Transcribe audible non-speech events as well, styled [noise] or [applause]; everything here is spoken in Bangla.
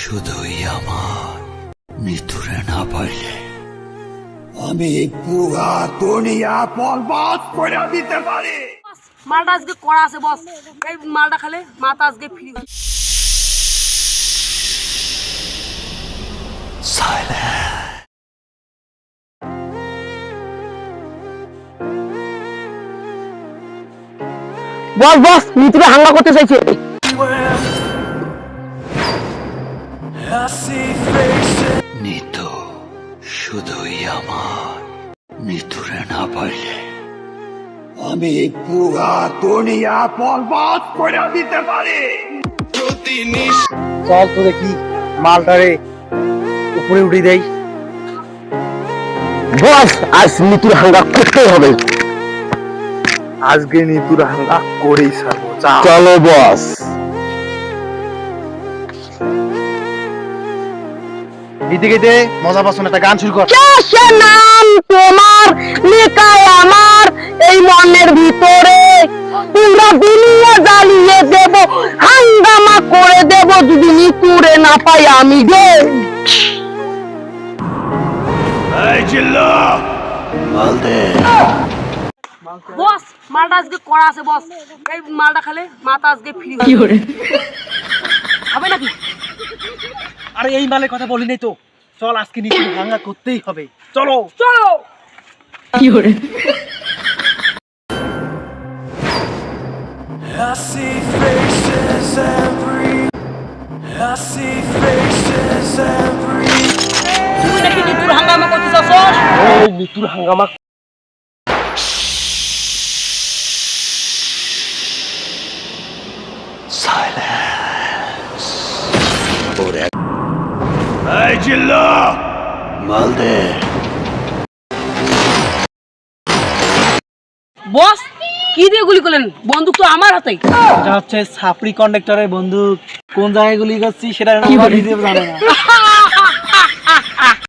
শুধুই আমার। মৃত্যুরে না পাইলে আমি পুরা দুনিয়া বরবাদ করে দিতে পারি। মালটা আজকে করা আছে বস। এই মালটা খেলে মাথা আজকে ফ্রি বস বস মিত্রে হাঙ্গা করতে চাইছে। নিতু শুধুই আমার। মৃত্যুরে না পাইলে আমি পুরা দুনিয়া বরবাদ করে দিতে পারি। চল তো দেখি মালটারে উপরে উঠে দেই। বস আজ মৃত্যুর হাঙ্গা করতেই হবে। আজকে নিতুর হাঙ্গা করেই ছাড়বো চলো বস। গীতে গীতে মজা পাচ্ছ একটা গান শুরু কর। সে নাম তোমার? লেখায় আমার এই মনের ভিতরে। তোমরা দুনিয়া জ্বালিয়ে দেব হাঙ্গামা করে দেব যদি নিতুরে না পাই আমি গে বস মালটা আজকে করা আছে বস। এই মালটা খেলে মাথা আজকে ফ্রি হবে নাকি? আরে এই মালের কথা বলি নাই তো। চল আজকে নিতুর হাঙ্গা করতেই হবে। চলো। চলো। তুই নাকি নিতুর হাঙ্গামা করতে চাস এই নিতুর হাঙ্গামা। সাইলেন্স ওরে এই জিল্লা মালদে। বস কি দিয়ে গুলি করলেন? বন্দুক তো আমার হাতে এটা হচ্ছে সাপড়ি কন্ডাক্টরের বন্ধু কোন জায়গায় গুলি করছি সেটা নিজেও জানে না। [laughs]